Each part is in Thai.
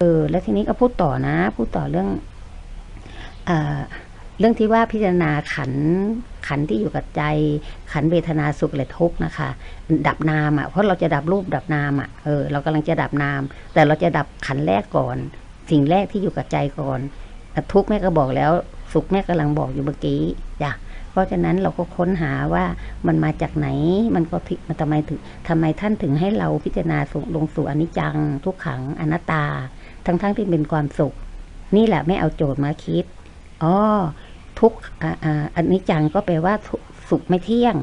เออแล้วทีนี้ก็พูดต่อนะ พูดต่อเรื่องเอ่อเรื่องที่ว่าพิจารณาขันขันที่อยู่กับใจ ขันเวทนาสุขและทุกข์นะคะ ดับนามอะเพราะเราจะดับรูปดับนามอะเออเรากำลังจะดับนาม แต่เราจะดับขันแรกก่อน สิ่งแรกที่อยู่กับใจก่อนทุกข์แม่ก็บอกแล้ว สุขแม่กำลังบอกอยู่เมื่อกี้จ้ะเพราะฉะนั้นเราก็ค้นหาว่ามันมาจากไหนมันก็ทิมันทำไมถึงทำไมท่านถึงให้เราพิจารณาลงสู่อนิจจังทุกขังอนัตตา ทั้งๆทที่เป็นความสุข นี่แหละไม่เอาโจทย์มาคิดอ๋อทุกอันนี้จังก็แปลว่าสุขไม่เที่ยง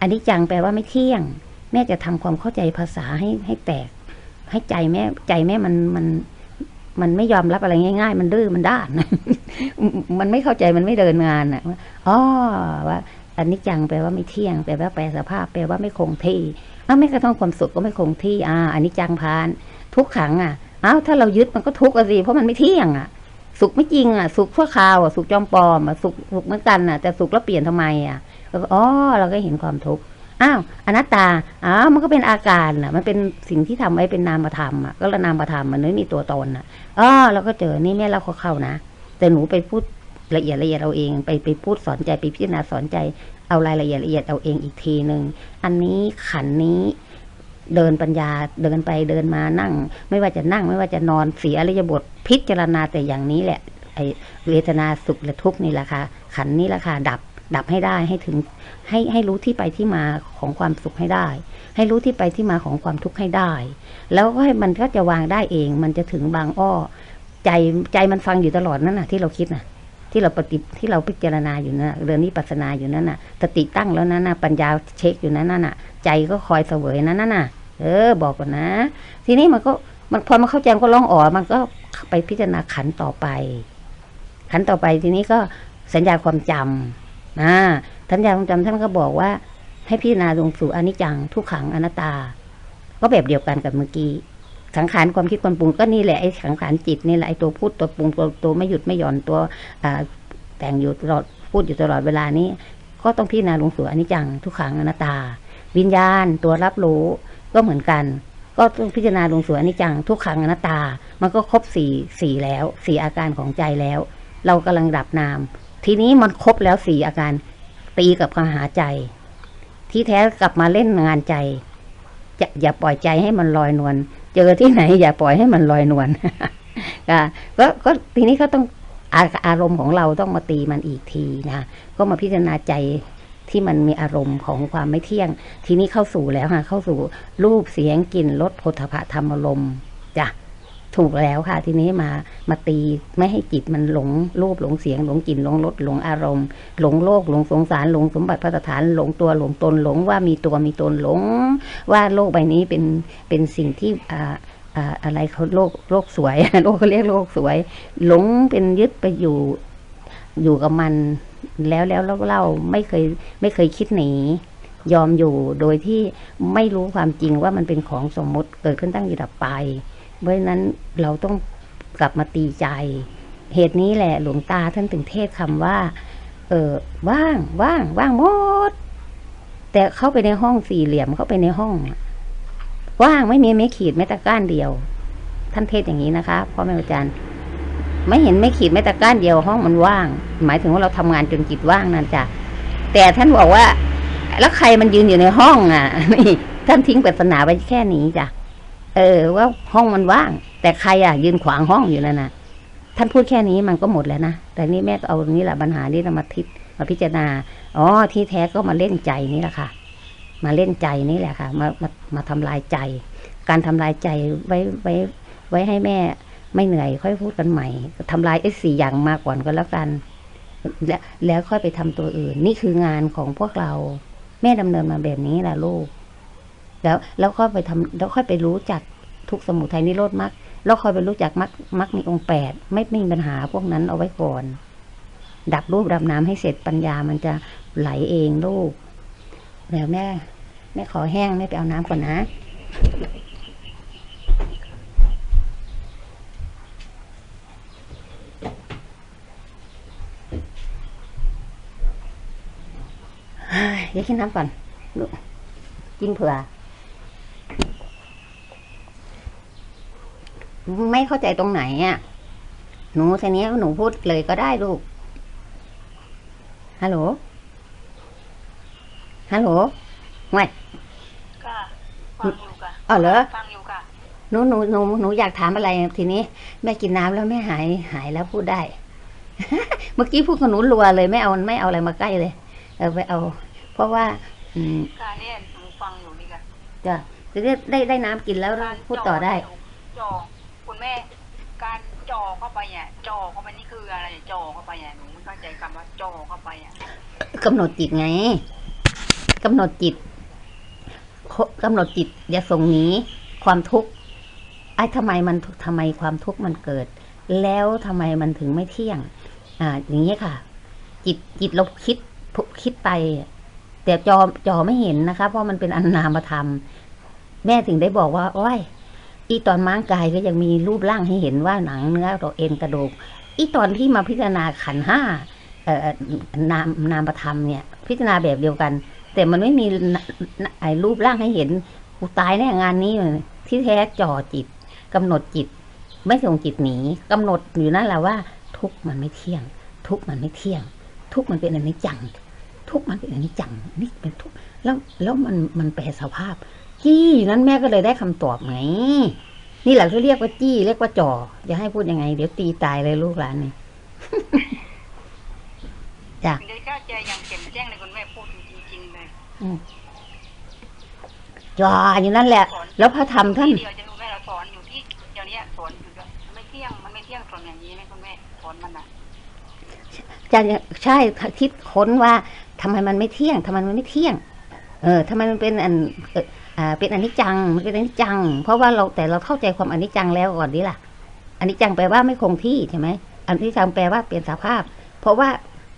อันนี้จังแปลว่าไม่เที่ยง แม่จะทำความเข้าใจภาษาให้ให้แตก ให้ใจแม่ใจแม่มันมันมันไม่ยอมรับอะไรง่าย ๆ มันดื้อมันด้านมันไม่เข้าใจมันไม่เดินงานอะอ๋อว่าอันนี้จังแปลว่าไม่เที่ยง แปลว่าแปลสภาพ แปลว่าไม่คงที่อ้าวไม่กระทั่งความสุขก็ไม่คงที่ อ่าอันนี้จังพาน ทุกขังอะ อ้าวถ้าเรายึดมันก็ทุกข์อะสิเพราะมันไม่เที่ยงอะ สุขไม่จริงอะ สุขชั่วคราวอะสุขจอมปลอมอะสุขสุขเหมือนกันอะแต่สุขแล้วเปลี่ยนทำไมอะอ๋อเราก็เห็นความทุกข์อ้าวอนัตตาอ้าวมันก็เป็นอาการอะ มันเป็นสิ่งที่ทำไว้เป็นนามธรรมอะก็ละนามธรรมมันไม่มีตัวตนอะอ๋อเราก็เจอนี่แม่เราก็เข้านะแต่หนูไปพูดละเอียดละเอียดเอาเองไปไปพูดสอนใจไปพิจารณาสอนใจเอารายละเอียดละเอียดเอาเองอีกทีหนึ่งอันนี้ขันนี้ เดินปัญญาเดินไปเดินมานั่ง ไม่ว่าจะนั่งไม่ว่าจะนอนเสียอริยบทพิจารณาแต่อย่างนี้แหละไอเวทนาสุขและทุกข์นี่แหละค่ะขันนี้แหละค่ะดับดับให้ได้ให้ถึงให้ให้รู้ที่ไปที่มาของความสุขให้ได้ ให้รู้ที่ไปที่มาของความทุกข์ให้ได้ แล้วก็ให้มันก็จะวางได้เอง มันจะถึงบางอ้อ ใจใจมันฟังอยู่ตลอดนั่นน่ะ ที่เราคิดน่ะ ที่เราปฏิที่เราพิจารณาอยู่นั่นน่ะเรื่องนี้ปัสนาอยู่นั่นน่ะสติตั้งแล้วนั่นน่ะปัญญาเช็คอยู่นั่นน่ะ ใจก็คอยเสวยนั่นน่ะ เออ บอกก่อนนะ ทีนี้มันก็มันพอมันเข้าใจก็ร้องอ๋อมันก็ไปพิจารณาขันต่อไป ขันต่อไปทีนี้ก็สัญญาความจำนะสัญญาความจำท่านก็บอกว่า ให้พิจารณาลงสู่อนิจจังทุกขังอนัตตา ก็แบบเดียวกันกับเมื่อกี้สังขารความคิดความปรุงก็นี่แหละไอ้สังขารจิตนี่แหละไอ้ตัวพูดตัวปรุงตัวตัวไม่หยุดไม่หย่อนตัวอแต่งอยู่ตลอดพูดอยู่ตลอดเวลานี้ ก็ต้องพิจารณาลงสู่อนิจจังทุกขังอนัตตา วิญญาณตัวรับรู้ ก็เหมือนกัน ก็ต้องพิจารณาลงสู่อนิจจังทุกขังอนัตตา มันก็ครบสี่สี่แล้วสี่อาการของใจแล้ว เรากำลังดับนาม ทีนี้มันครบแล้วสี่อาการตีกับคำหาใจ ที่แท้กลับมาเล่นงานใจจะอย่าปล่อยใจให้มันลอยนวลเจอที่ไหน อย่าปล่อยให้มันลอยนวลก็ก็ก็ทีนี้ก็ต้องอาอารมณ์ของเราต้องมาตีมันอีกทีนะก็มาพิจารณาใจ ที่มันมีอารมณ์ของความไม่เที่ยง ทีนี้เข้าสู่แล้วค่ะ เข้าสู่รูปเสียงกลิ่นรสโผฏฐะธรรมอารมณ์จ้ะถูกแล้วค่ะ ทีนี้มามาตีไม่ให้จิตมันหลงรูปหลงเสียงหลงกลิ่นหลงรสหลงอารมณ์ หลงโลกหลงสงสารหลงสมบัติพระสถานหลงตัวหลงตนหลงว่ามีตัวมีตนหลง ว่าโลกใบนี้เป็นเป็นสิ่งที่อ่าอะไรเขาโลกโลกสวย โลกเขาเรียกโลกสวย หลงเป็นยึดไปอยู่อยู่กับมัน แล้วแล้วเล่าไม่เคยไม่เคยคิดหนียอมอยู่โดยที่ไม่รู้ความจริงว่ามันเป็นของสมมติเกิดขึ้นตั้งอยู่ดับไป เพราะนั้นเราต้องกลับมาตีใจ เหตุนี้แหละหลวงตาท่านถึงเทศคำว่า เออว่างว่างว่างหมด แต่เข้าไปในห้องสี่เหลี่ยมเข้าไปในห้อง ว่างไม่มีไม่ขีดแม้แต่ก้านเดียว ท่านเทศอย่างนี้นะคะพ่อแม่อาจารย์ ไม่เห็นไม่ขีดแม้แต่ก้านเดียวห้องมันว่าง หมายถึงว่าเราทำงานจนจิตว่างนั่นจ้ะแต่ท่านบอกว่า แล้วใครมันยืนอยู่ในห้องอะนี่ท่านทิ้งปริศนาไว้แค่นี้จ้ะเออ ว่าห้องมันว่าง แต่ใครอะ ยืนขวางห้องอยู่นั่นน่ะ ท่านพูดแค่นี้มันก็หมดแล้วนะแต่นี่แม่ก็เอานี่แหละปัญหานี่เรามาทิศมาพิจารณาอ๋อที่แท้ก็มาเล่นใจนี่แหละค่ะ มาเล่นใจนี่แหละค่ะ มามามาทำลายใจ การทำลายใจไว้ไว้ไว้ให้แม่ ไม่เหนื่อยค่อยพูดกันใหม่ทำลายไอ้สี่อย่างมาก่อนก็แล้วกัน แล้วแล้วค่อยไปทำตัวอื่น นี่คืองานของพวกเรา แม่ดำเนินมาแบบนี้แหละลูก แล้วแล้วก็ไปทำแล้วค่อยไปรู้จักทุกสมุทัยนิโรธมรรคแล้วค่อยไปรู้จักมรรคมรรคมีองค์แปดไม่ไม่มีปัญหาพวกนั้นเอาไว้ก่อน ดับรูปดับน้ำให้เสร็จปัญญามันจะไหลเองลูกเดี๋ยวแม่แม่ขอแห้งแม่ไปเอาน้ำก่อนนะ เฮ้ยเดี๋ยวกินน้ำก่อนลูกกินเผื่อ ไม่เข้าใจตรงไหนอะ หนูทีนี้หนูพูดเลยก็ได้ลูก ฮัลโหล ฮัลโหลไม่ค่ะฟังอยู่ค่ะอ๋อเหรอฟังอยู่ค่ะหนูหนูหนูหนูอยากถามอะไรทีนี้ แม่กินน้ำแล้วแม่หายหายแล้วพูดได้ เมื่อกี้พูดกับหนูรัวเลยไม่เอาไม่เอาอะไรมาใกล้เลย เออไปเอา เพราะว่า อืมค่ะเนี่ยหนูฟังอยู่นี่ค่ะจะจะได้ได้ได้น้ำกินแล้วการพูดต่อได้จ่อคุณแม่ การจ่อเข้าไปเนี่ยจ่อเข้าไปนี่คืออะไรจ่อเข้าไปอะหนูไม่เข้าใจคำว่าจ่อเข้าไปอะกำหนดจิตไงกำหนดจิตโคกำหนดจิต อย่าส่งหนีความทุกข์ไอ้ทำไมมันทำไมความทุกข์มันเกิด แล้วทำไมมันถึงไม่เที่ยง อ่า อย่างนี้ยค่ะ จิตจิตเราคิดคิดไป แต่จอจอไม่เห็นนะคะ เพราะมันเป็นอันนามธรรม แม่ถึงได้บอกว่า โอ้ย อีตอนม้างกายก็ยังมีรูปร่างให้เห็นว่าหนังเนื้อเราเอ็นกระดูก อีตอนที่มาพิจารณาขันห้าเอ่อนามนามธรรมเนี่ย พิจารณาแบบเดียวกัน แต่มันไม่มีไอ้รูปร่างให้เห็นกูตายแน่งานนี้ที่แท้จ่อจิตกำหนดจิต ไม่ส่งจิตหนีกำหนดอยู่นั่นแหละว่า ทุกข์มันไม่เที่ยง ทุกข์มันไม่เที่ยง ทุกข์มันเป็นอนิจจัง ทุกข์มันเป็นอนิจจังนี่เป็นทุกข์แล้วแล้วมันมันแปลสภาพ จี้นั้นแม่ก็เลยได้คำตอบไงนี่แหละที่เรียกว่าจี้เรียกว่าจ่อจะให้พูดยังไง เดี๋ยวตีตายเลยลูกหลานนี่จ้ะได้เข้าใจอย่างแจ่มแจ้งเลยคุณแม่พูดจริงๆเลยจออยู่นั่นแหละสอนแล้วพระธรรมท่านเดียวจะรู้แม่เราสอนอยู่ที่เดี๋ยวนี้สอนอยู่ด้วยไม่เที่ยงมันไม่เที่ยงสอนอย่างนี้ไหมคุณแม่สอนมันอะจะใช่คิดค้นว่า ทำไมมันไม่เที่ยงทำไมมันไม่เที่ยง เออทำไมมันเป็นอันเอ่ออ่าเป็นอนิจจังมันเป็นอนิจจัง เพราะว่าเราแต่เราเข้าใจความอนิจจังแล้วก่อนดีล่ะอนิจจังแปลว่าไม่คงที่ใช่ไหมอนิจจังแปลว่าเปลี่ยนสภาพ เพราะว่า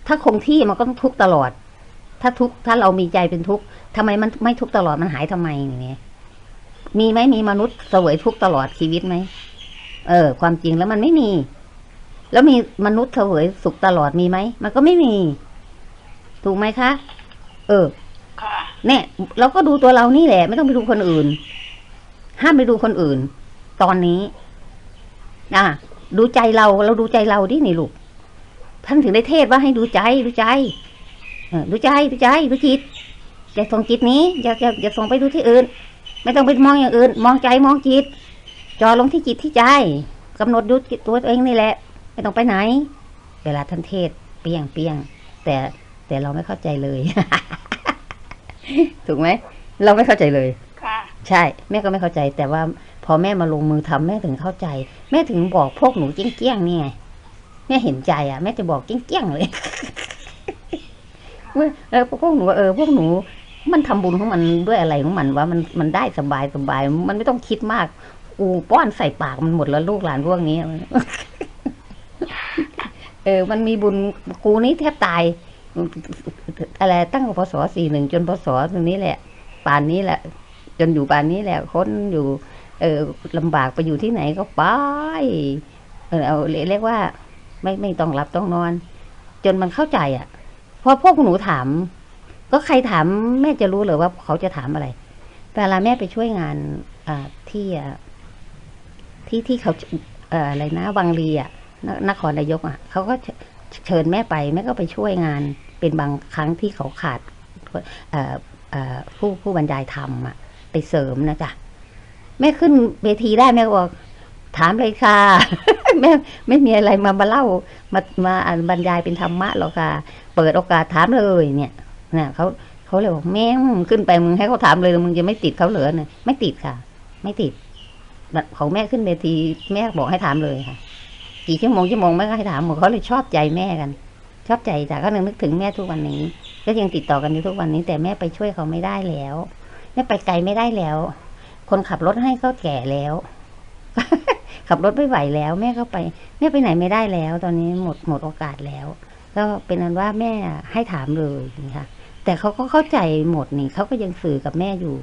ถ้าคงที่มันก็ต้องทุกตลอด ถ้าทุกถ้าเรามีใจเป็นทุกทำไมมันไม่ทุกตลอดมันหายทำไมเนี่ยมีไหมมีมนุษย์เสวยทุกตลอดชีวิตไหมเออ ความจริงแล้วมันไม่มี แล้วมีมนุษย์เสวยสุขตลอดมีไหมมันก็ไม่มี ถูกไหมคะ เออค่ะเนี่ยเราก็ดูตัวเรานี่แหละ ไม่ต้องไปดูคนอื่น ห้ามไปดูคนอื่น ตอนนี้ อะ ดูใจเราเราดูใจเราดินี่ลูกท่านถึงได้เทศว่าให้ดูใจดูใจเออดูใจดูใจดูจิตอย่าส่งจิตนี้อย่าอย่าอย่าส่งไปดูที่อื่น ไม่ต้องไปมองอย่างอื่น มองใจมองจิตจอลงที่จิตที่ใจกำหนดดูจิตตัวเองนี่แหละ ไม่ต้องไปไหน เวลาท่านเทศเปียงเปียงแต่ แต่เราไม่เข้าใจเลย ถูกไหมเราไม่เข้าใจเลยค่ะใช่ แม่ก็ไม่เข้าใจ แต่ว่าพอแม่มาลงมือทำแม่ถึงเข้าใจ แม่ถึงบอกพวกหนูเกี้ยงๆนี่ไงแม่เห็นใจอะแม่จะบอกเกี้ยงๆเลยเมื่อเออพวกหนูว่าเออพวกหนูมันทำบุญของมันด้วยอะไรของมันว่ามันมันได้สบายสบาย มันไม่ต้องคิดมากอูป้อนใส่ปากมันหมดแล้วลูกหลานพวกนี้ เออ มันมีบุญกูนี้แทบตาย อะไรตั้งพศสี่หนึ่งจนพศตรงนี้แหละ ป่านนี้แหละ จนอยู่ป่านนี้แหละค้นอยู่ เออลำบากไปอยู่ที่ไหนก็ไปเออเอาเรียกว่า ไม่ไม่ต้องหลับต้องนอน จนมันเข้าใจอะพราะพวกหนูถาม ก็ใครถามแม่จะรู้เลยว่าเขาจะถามอะไรเวลาแม่ไปช่วยงานอ่าที่อะที่ที่เขาเอ่ออะไรนะวังรีอะนครนายกอะเขาก็ เชิญแม่ไปแม่ก็ไปช่วยงานเป็นบางครั้งที่เขาขาดผู้ผู้บรรยายธรรมอะไปเสริมนะจ๊ะแม่ขึ้นเวทีได้แม่บอกถามเลยค่ะแม่ไม่มีอะไรมามาเล่ามามาบรรยายเป็นธรรมะหรอกค่ะ เปิดโอกาสถามเลยเนี่ยเนี่ยเขาเขาเลยบอกแม่มึงขึ้นไปมึงให้เขาถามเลยมึงจะไม่ติดเขาเหรอเนี่ยไม่ติดค่ะ ไม่ติดของแม่ขึ้นเวทีแม่บอกให้ถามเลยค่ะ กี่ชั่วโมงชั่วโมงแม่ก็ให้ถามหมดเขาเลยชอบใจแม่กัน ชอบใจจ้ะก็นึกถึงแม่ทุกวันนี้ ก็ยังติดต่อกันอยู่ทุกวันนี้ แต่แม่ไปช่วยเขาไม่ได้แล้วแม่ไปไกลไม่ได้แล้ว คนขับรถให้เขาแก่แล้ว ขับรถไม่ไหวแล้ว แม่ก็ไปแม่ไปไหนไม่ได้แล้ว ตอนนี้หมดหมดโอกาสแล้ว ก็เป็นนั้นว่าแม่ให้ถามเลยนี่ค่ะแต่เขาก็เข้าใจหมดนี่เขาก็ยังสื่อกับแม่อยู่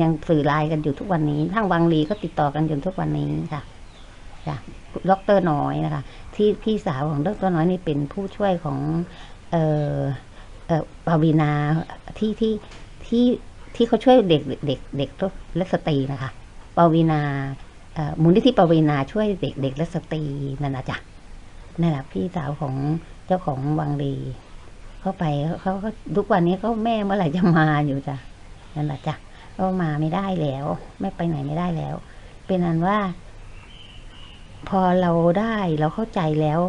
ยังสื่อไลน์กันอยู่ทุกวันนี้ทางวังลีก็ติดต่อกันจนทุกวันนี้ค่ะ จ้ะดอกเตอรน้อยนะคะ ที่พี่สาวของดรน้อยนี่เป็นผู้ช่วยของเออเออปวีนาที่ที่ที่ที่เขาช่วยเด็กเด็กเด็กและสตรีนะคะปวีนาเออมูลนิธิปวีนาช่วยเด็กเด็กและสตรีนั่นนะจ๊ะนั่นแหละพี่สาวของเจ้าของวังรีเข้าไปเขาก็ทุกวันนี้ก็แม่เมื่อไหร่จะมาอยู่จ้ะนั่นแหละจ้ะก็มาไม่ได้แล้วไม่ไปไหนไม่ได้แล้ว เป็นอันว่า พอเราได้เราเข้าใจแล้ว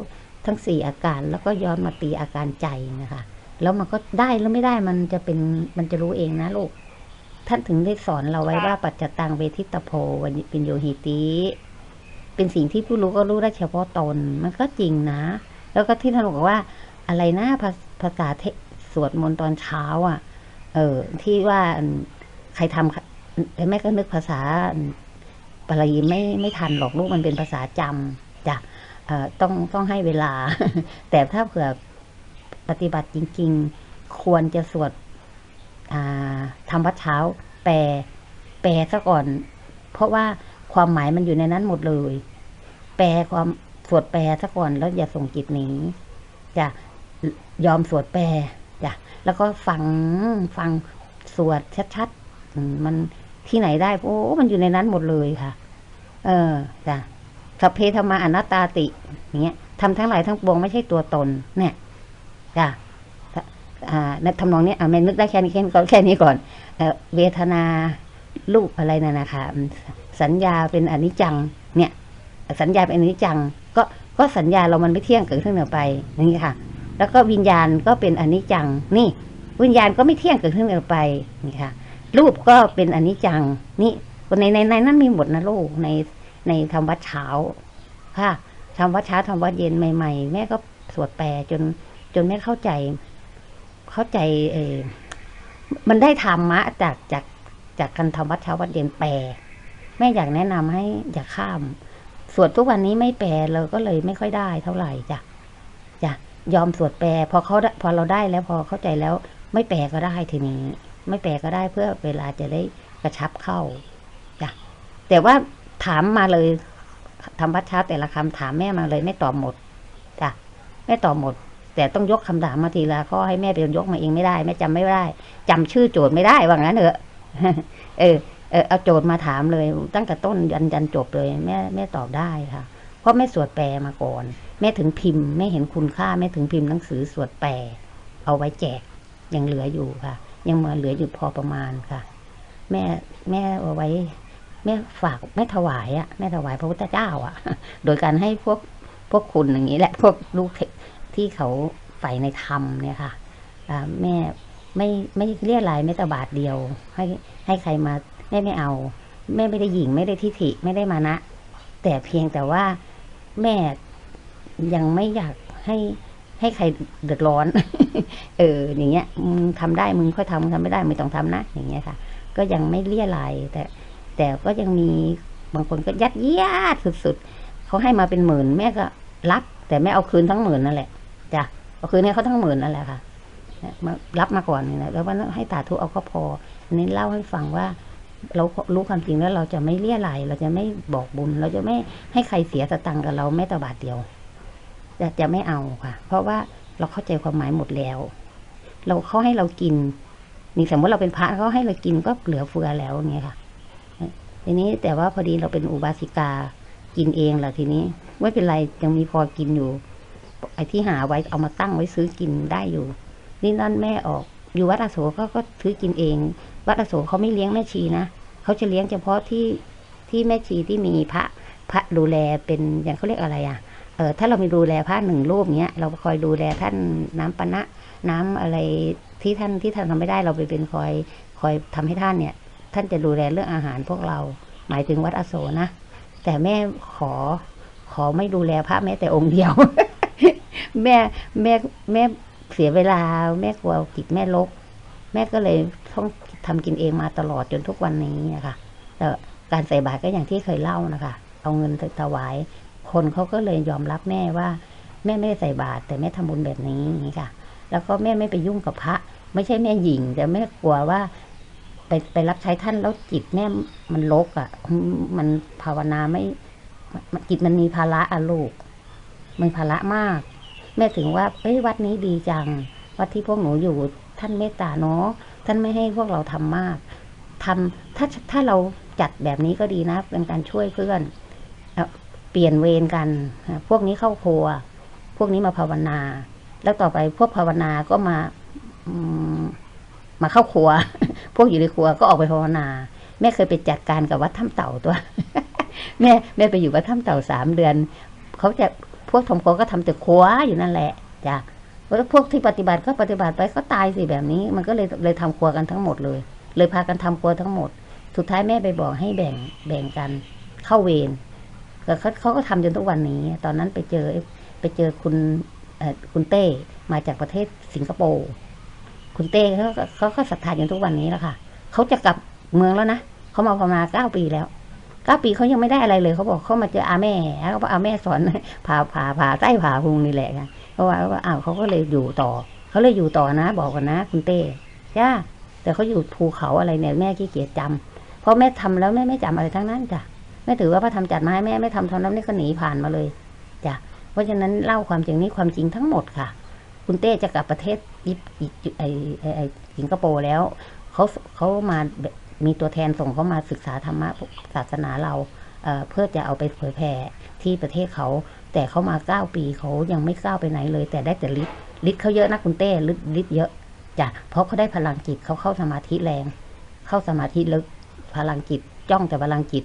ทั้งสี่อาการแล้วก็ย้อนมาตีอาการใจนะคะ แล้วมันก็ได้แล้วไม่ได้มันจะเป็นมันจะรู้เองนะลูก ท่านถึงได้สอนเราไว้ว่าปัจจตังเวทิตโพวันเป็นโยหิติเป็นสิ่งที่ผู้รู้ก็รู้ได้เฉพาะตน มันก็จริงนะ แล้วก็ที่ท่านบอกว่า อะไรนะภาภาษาเทสวดมนต์ตอนเช้า อะ เออ ที่ว่าอันใครทำแม่ก็นึกภาษา อันปารายีไม่ไม่ทันหรอกลูกมันเป็นภาษาจำจ้ะต้องต้องให้เวลา แต่ถ้าเผื่อปฏิบัติจริง ๆ ควรจะสวดอ่าทำวัดเช้า แปลแปลซะก่อน เพราะว่าความหมายมันอยู่ในนั้นหมดเลย แปลความสวดแปลซะก่อนแล้วอย่าส่งจิตหนีจะยอมสวดแปลจ้ะแล้วก็ฟังฟังสวดชัดๆมัน ที่ไหนได้โอ้มันอยู่ในนั้นหมดเลยค่ะ เออจ้ะสัพเพธรรมาอนัตตาติอย่างเงี้ยทำทั้งหลายทั้งปวงไม่ใช่ตัวตน เนี่ยจ้ะอ่าในทำนองนี้อ่าแม่นึกได้แค่นี้แค่นี้ก่อนแค่นี้ก่อนเอเวทนารูปอะไรนั่นนะคะ สัญญาเป็นอนิจจัง เนี่ย สัญญาเป็นอนิจจัง ก็ก็สัญญาเรามันไม่เที่ยงเกิดขึ้นเดี๋ยวไปอย่างนี้ค่ะ แล้วก็วิญญาณก็เป็นอนิจจัง นี่ วิญญาณก็ไม่เที่ยงเกิดขึ้นเดี๋ยวไปนี่ค่ะ รูปก็เป็นอนิจจัง นี่ในในในนั้นมีหมดนะลูกในในทำวัดเช้า ค่ะทำวัดเช้าทำวัดเย็นใหม่ ๆ แม่ก็สวดแปลจน จนแม่เข้าใจ เข้าใจเออมันได้ธรรมะจากจากจากการทำวัดเช้าวัดเย็นแปลแม่อยากแนะนำให้อย่าข้ามสวดทุกวันนี้ไม่แปลเราก็เลยไม่ค่อยได้เท่าไหร่จ้ะจ้ะยอมสวดแปลพอเขาพอเราได้แล้วพอเข้าใจแล้ว ไม่แปลก็ได้ทีนี้ ไม่แปลก็ได้เพื่อเวลาจะได้กระชับเข้าจ้ะแต่ว่าถามมาเลยทำวัดเช้าแต่ละคำถามแม่มาเลยไม่ตอบหมดจ้ะไม่ตอบหมด แต่ต้องยกคำถามมาทีละข้อให้แม่เป็นยกมาเองไม่ได้แม่จำไม่ได้จำชื่อโจทย์ไม่ได้ว่างั้นเถอะเออเออเอาโจทย์มาถามเลย ตั้งแต่ต้นยันยันจบเลย แม่แม่ตอบได้ค่ะ เพราะแม่สวดแปลมาก่อน แม่ถึงพิมพ์แม่เห็นคุณค่าแม่ถึงพิมพ์หนังสือสวดแปลเอาไว้แจกยังเหลืออยู่ค่ะ ยังมาเหลืออยู่พอประมาณค่ะ แม่แม่เอาไว้ แม่ฝากแม่ถวายอะแม่ถวายพระพุทธเจ้าอะโดยการให้พวกพวกคุณอย่างนี้แหละ พวกลูกที่เขาใฝ่ในธรรมเนี่ยค่ะแม่ไม่ไม่เรียรายแม้แต่บาทเดียว ให้ให้ใครมาแม่ไม่เอา แม่ไม่ได้หญิงไม่ได้ทิฐิไม่ได้มานะ แต่เพียงแต่ว่าแม่ยังไม่อยากให้ ให้ใครเดือดร้อน เออ อย่างเงี้ยมึงทำได้มึงค่อยทำมึงทำไม่ได้ไม่ต้องทำนะอย่างเงี้ยค่ะ ก็ยังไม่เลี่ยรายแต่ แต่ก็ยังมีบางคนก็ยัดเยียดสุดๆเขาให้มาเป็นหมื่นแม่ก็รับ แต่แม่เอาคืนทั้งหมื่นนั่นแหละจ้ะเอาคืนให้เขาทั้งหมื่นนั่นแหละค่ะมารับมาก่อนนะแล้วว่าให้ตาทุเอาก็พออันนี้เล่าให้ฟังว่า เรารู้ความจริงแล้วเราจะไม่เลี่ยไรเราจะไม่บอกบุญ เราจะไม่ให้ใครเสียสตังค์กับเราแม้แต่บาทเดียว จะจะไม่เอาค่ะ เพราะว่าเราเข้าใจความหมายหมดแล้ว เราเขาให้เรากินนี่สมมติเราเป็นพระเขาให้เรากินก็เหลือเฟือแล้วอย่างเงี้ยค่ะทีนี้แต่ว่าพอดีเราเป็นอุบาสิกากินเองแหละทีนี้ไม่เป็นไรยังมีพอกินอยู่ ไอ้ที่หาไว้เอามาตั้งไว้ซื้อกินได้อยู่ นี่นั่นแม่ออกอยู่วัดอโศกก็ก็ซื้อกินเอง วัดอโศกเขาไม่เลี้ยงแม่ชีนะเขาจะเลี้ยงเฉพาะที่ที่แม่ชีที่มีพระพระดูแลเป็นอย่างเขาเรียกอะไรอะ เออถ้าเรามีดูแลพระหนึ่งรูปเนี้ยเราคอยดูแลท่านน้ำปนะน้ำอะไรที่ท่านที่ท่านทำไม่ได้เราไปเป็นคอยคอยทำให้ท่านเนี่ย ท่านจะดูแลเรื่องอาหารพวกเรา หมายถึงวัดอโศนะแต่แม่ขอขอไม่ดูแลพระแม้แต่องค์เดียว แม่แม่แม่เสียเวลา แม่กลัวจิตแม่ลก แม่ก็เลยต้องทำกินเองมาตลอดจนทุกวันนี้นะคะแต่การใส่บาตรก็อย่างที่เคยเล่านะคะ เอาเงินถวาย คนเขาก็เลยยอมรับแม่ว่า แม่ไม่ได้ใส่บาตรแต่แม่ทำบุญแบบนี้นี้ค่ะ แล้วก็แม่ไม่ไปยุ่งกับพระ ไม่ใช่แม่หญิง แต่แม่กลัวว่า ไปไปรับใช้ท่านแล้วจิตแม่มันลกอะ่ะ มันภาวนาไม่จิตมันมีภาระอะลูกมันภาระมาก แม่ถึงว่าเอ้ยวัดนี้ดีจัง วัดที่พวกหนูอยู่ท่านเมตตาเนาะท่านไม่ให้พวกเราทำมากทำถ้าถ้าเราจัดแบบนี้ก็ดีนะ เป็นการช่วยเพื่อน เปลี่ยนเวรกัน พวกนี้เข้าครัว พวกนี้มาภาวนา แล้วต่อไปพวกภาวนาก็มาอมมาเข้าครัว พวกอยู่ในครัวก็ออกไปภาวนา แม่เคยไปจัดการกับวัดถ้ำเต่าตัว แม่แม่ไปอยู่วัดถ้ำเต่าสามเดือน เขาจะพวกทมโคก็ทำแต่ครัวอยู่นั่นแหละจ้ะแล้วพวกที่ปฏิบัติก็ปฏิบัติไปก็ตายสิแบบนี้ มันก็เลยเลยทำครัวกันทั้งหมดเลย เลยพากันทำครัวทั้งหมด สุดท้ายแม่ไปบอกให้แบ่งแบ่งกันเข้าเวร เขาเขาก็ทำจนทุกวันนี้ ตอนนั้นไปเจอไปเจอคุณคุณเต้มาจากประเทศสิงคโปร์คุณเต้เขาเขาก็ศรัทธาจนทุกวันนี้แล้วค่ะเขาจะกลับเมืองแล้วนะเขามาภาวนาเก้าปีแล้วเก้าปีเขายังไม่ได้อะไรเลยเขาบอกเขามาเจออาแม่เขาบอกอาแม่สอนผ่าผ่าผ่าใต้ผ่าพุงนี่แหละค่ะเพราะว่าว่าอ้าวเขาก็เลยอยู่ต่อเขาเลยอยู่ต่อนะ บอกกันนะ คุณเต้จ้าแต่เขาอยู่ภูเขาอะไรเนี่ยแม่ขี้เกียจจำเพราะแม่ทำแล้วแม่ไม่จำอะไรทั้งนั้นจ้ะ แม่ถือว่าพระทำจัดมาให้แม่ไม่ทำท่านั้นนี่ก็หนีผ่านมาเลยจ้ะเพราะฉะนั้นเล่าความจริงนี้ความจริงทั้งหมดค่ะ คุณเต้จะกลับประเทศยิปอีไอไอสิงคโปร์แล้วเขาเขามามีตัวแทนส่งเขามาศึกษาธรรมะศาสนาเราเเพื่อจะเอาไปเผยแผ่ที่ประเทศเขา แต่เขามาเก้าปีเขายังไม่ก้าวไปไหนเลย แต่ได้แต่ฤทธิ์ฤทธิ์เขาเยอะนะคุณเต้ฤทธิ์ฤทธิ์เยอะจ้ะเพราะเขาได้พลังจิตเขาเข้าสมาธิแรง เข้าสมาธิลึกพลังจิตจ้องแต่พลังจิต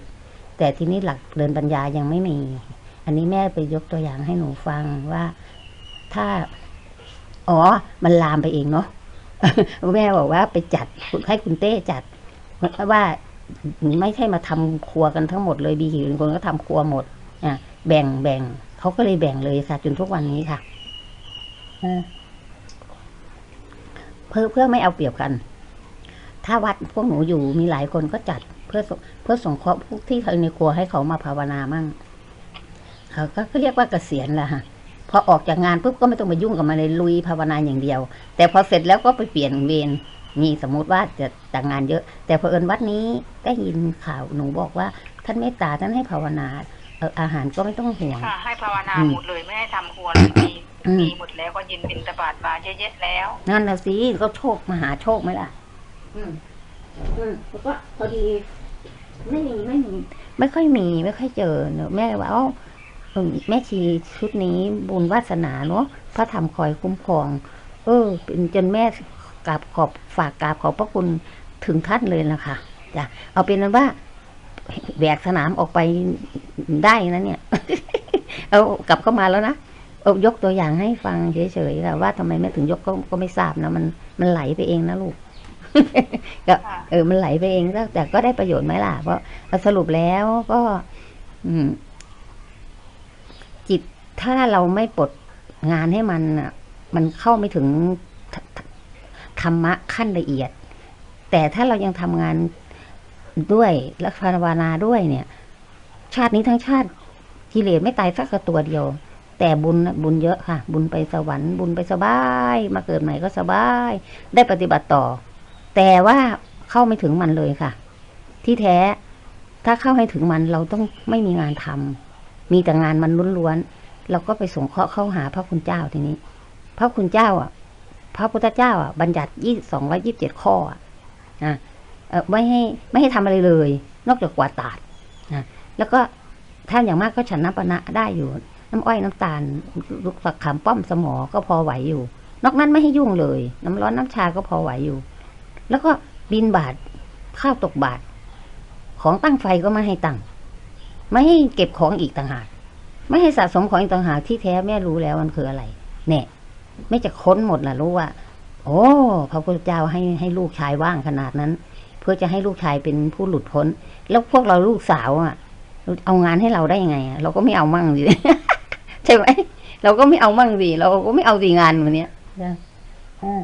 แต่ทีนี้หลักเดินปัญญายังไม่มี อันนี้แม่ไปยกตัวอย่างให้หนูฟังว่าถ้า อ๋อ มันลามไปเองเนาะแม่บอกว่าไปจัดให้คุณเต้จัดว่าไม่ใช่มาทำครัวกันทั้งหมดเลยบีหิวคนก็ทำครัวหมดอะแบ่งแบ่งเขาก็เลยแบ่งเลยค่ะจนทุกวันนี้ค่ะเออเพื่อเพื่อไม่เอาเปรียบกัน ถ้าวัดพวกหนูอยู่มีหลายคนก็จัด เพื่อสเพื่อสงเคราะห์พวกที่เขาในครัวให้เขามาภาวนามั่งเขาก็ก็เรียกว่าเกษียณแหละฮะพอออกจากงานปุ๊บก็ไม่ต้องมายุ่งกับมันเลยลุยภาวนาอย่างเดียว แต่พอเสร็จแล้วก็ไปเปลี่ยนเวรนี่สมมุติว่าจะแต่งงานเยอะ แต่พอเผอิญวัดนี้ได้ยินข่าวหนูบอกว่า ท่านเมตตาท่านให้ภาวนาเอออาหารก็ไม่ต้องห่วงค่ะให้ภาวนาอืมหมดเลยไม่ให้ทำครัวเลยมีอืมมีหมดแล้วก็ยินบินตบาทบาเยอะๆแล้วนั่นนะสิก็โชคมหาโชคไหมล่ะ อืมอืมแล้วก็พอดี ไม่มีไม่มี ไม่ค่อยมีไม่ค่อยเจอเนอะแม่เลยว่าเอ้าเอแม่ชีชุดนี้บุญวาสนาเนาะพระธรรมคอยคุ้มครอง เออเป็นจนแม่กราบขอบฝากกราบขอบพระคุณถึงท่านเลยนะคะจ้ะเอาเป็นนั้นว่าแบกสนามออกไปได้นะเนี่ย เอากลับเข้ามาแล้วนะเออยกตัวอย่างให้ฟังเฉยๆค่ะว่าทำไมแม่ถึงยกก็ก็ไม่ทราบนะมันมันไหลไปเองนะลูก ก็ค่ะเออมันไหลไปเองแล้วแต่ก็ได้ประโยชน์ไหมล่ะ เพราะสรุปแล้วก็ อืม จิตถ้าเราไม่ปลดงานให้มันอะ มันเข้าไม่ถึงธธธรรมะขั้นละเอียด แต่ถ้าเรายังทำงานด้วยและภาวนาด้วยเนี่ย ชาตินี้ทั้งชาติกิเลสไม่ตายสักตัวเดียว แต่บุญน่ะบุญเยอะค่ะ บุญไปสวรรค์บุญไปสบาย มาเกิดใหม่ก็สบาย ได้ปฏิบัติต่อ แต่ว่าเข้าไม่ถึงมันเลยค่ะ ที่แท้ถ้าเข้าให้ถึงมันเราต้องไม่มีงานทำมีแต่งานมันล้วนๆเราก็ไปสงเคราะห์เข้าหาพระคุณเจ้าทีนี้ พระคุณเจ้าอะ พระพุทธเจ้าอะบัญญัติยี่สองร้อยิบเจ็ดข้ออะนะไม่ให้ไม่ให้ทำอะไรเลย นอกจากกวาดตาดนะแล้วก็ท่านอย่างมากก็ฉันน้ำปะนะได้อยู่ น้ำอ้อยน้ำตาลลูกฝักขามป้อมสมอก็พอไหวอยู่ นอกนั้นไม่ให้ยุ่งเลย น้ำร้อนน้ำชาก็พอไหวอยู่ แล้วก็บินบาทข้าวตกบาท ของตั้งไฟก็ไม่ให้ตั้ง ไม่ให้เก็บของอีกต่างหาก ไม่ให้สะสมของอีกต่างหากที่แท้แม่รู้แล้วมันคืออะไรเนี่ยไม่จะค้นหมดล่ะรู้ว่า โอ้พระพุทธเจ้าให้ให้ลูกชายว่างขนาดนั้น เพื่อจะให้ลูกชายเป็นผู้หลุดพ้น แล้วพวกเราลูกสาวอะ เอางานให้เราได้ยังไงเราก็ไม่เอามั่งสิใช่ไหมเราก็ไม่เอามั่งสิเราก็ไม่เอาสิงานวันนี้นะอ่า